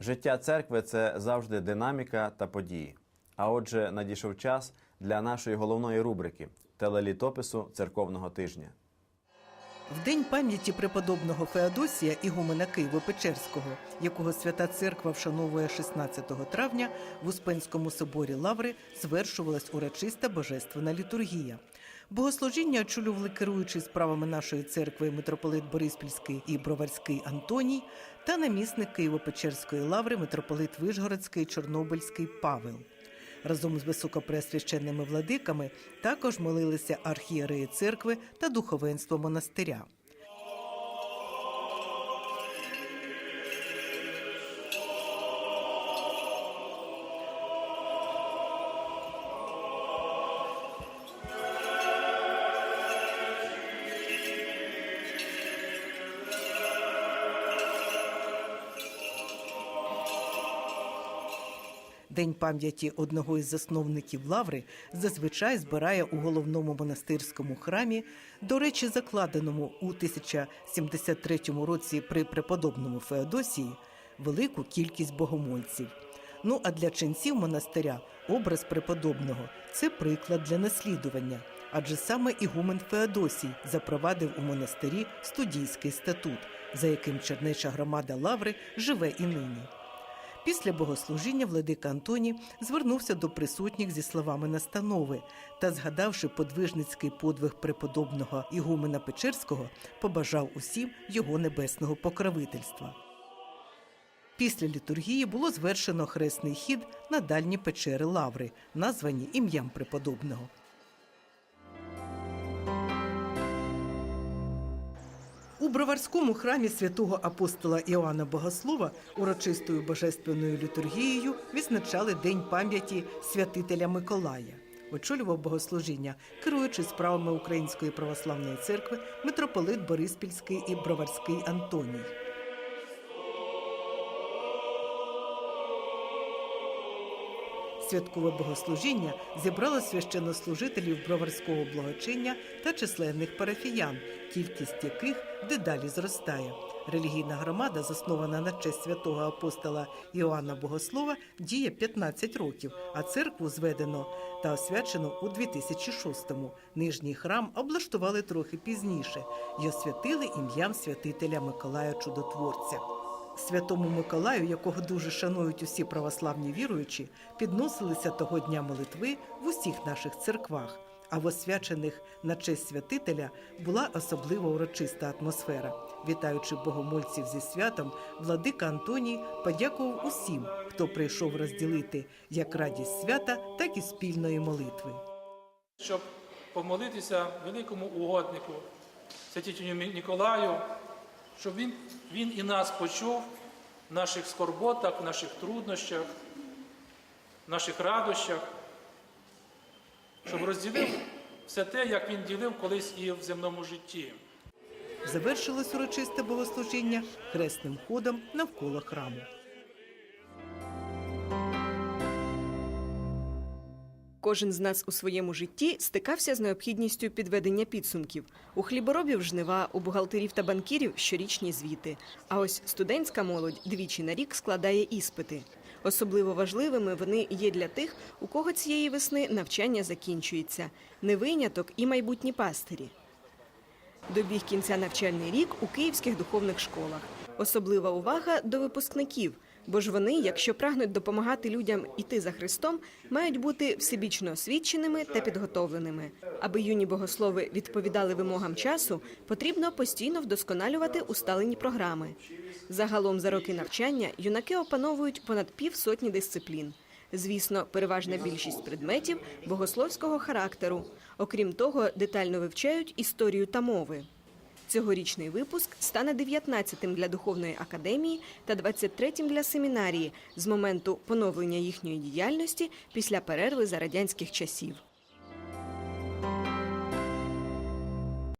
Життя церкви це завжди динаміка та події. А отже, надійшов час для нашої головної рубрики телелітопису церковного тижня. В день пам'яті преподобного Феодосія ігумена Києво-Печерського, якого свята церква вшановує 16 травня, в Успенському соборі Лаври звершувалась урочиста божественна літургія. Богослужіння очолювали керуючий справами нашої церкви митрополит Бориспільський і Броварський Антоній та намісник Києво-Печерської лаври митрополит Вишгородський Чорнобильський Павел. Разом з високопресвященними владиками також молилися архієреї церкви та духовенство монастиря. День пам'яті одного із засновників лаври зазвичай збирає у головному монастирському храмі, до речі, закладеному у 1073 році при преподобному Феодосії, велику кількість богомольців. Ну а для ченців монастиря образ преподобного це приклад для наслідування, адже саме ігумен Феодосій запровадив у монастирі студійський статут, за яким чернеча громада лаври живе і нині. Після богослужіння владика Антоній звернувся до присутніх зі словами настанови та, згадавши подвижницький подвиг преподобного Ігумена Печерського, побажав усім його небесного покровительства. Після літургії було звершено хресний хід на дальні печери Лаври, названі ім'ям преподобного. У Броварському храмі святого апостола Іоанна Богослова урочистою божественною літургією відзначали День пам'яті святителя Миколая. Очолював богослужіння, керуючи справами Української православної церкви митрополит Бориспільський і Броварський Антоній. Святкове богослужіння зібрало священнослужителів броварського благочиння та численних парафіян, кількість яких дедалі зростає. Релігійна громада, заснована на честь святого апостола Іоанна Богослова, діє 15 років, а церкву зведено та освячено у 2006-му. Нижній храм облаштували трохи пізніше й освятили ім'ям святителя Миколая Чудотворця. Святому Миколаю, якого дуже шанують усі православні віруючі, підносилися того дня молитви в усіх наших церквах. А в освячених на честь святителя була особливо урочиста атмосфера. Вітаючи богомольців зі святом, владика Антоній подякував усім, хто прийшов розділити як радість свята, так і спільної молитви. щоб помолитися великому угоднику, святителю Ніколаю, щоб він, він і нас почув в наших скорботах, в наших труднощах, в наших радощах, щоб розділив все те, як він ділив колись і в земному житті. Завершилось урочисте богослужіння хресним ходом навколо храму. Кожен з нас у своєму житті стикався з необхідністю підведення підсумків. У хліборобів жнива, у бухгалтерів та банкірів щорічні звіти. А ось студентська молодь двічі на рік складає іспити. Особливо важливими вони є для тих, у кого цієї весни навчання закінчується. Не виняток і майбутні пастирі. Добіг кінця навчальний рік у київських духовних школах. Особлива увага до випускників, бо ж вони, якщо прагнуть допомагати людям іти за Христом, мають бути всебічно освіченими та підготовленими. Аби юні богослови відповідали вимогам часу, потрібно постійно вдосконалювати усталені програми. Загалом за роки навчання юнаки опановують понад півсотні дисциплін. Звісно, переважна більшість предметів богословського характеру. Окрім того, детально вивчають історію та мови. Цьогорічний випуск стане 19-тим для духовної академії та 23-тим для семінарії з моменту поновлення їхньої діяльності після перерви за радянських часів.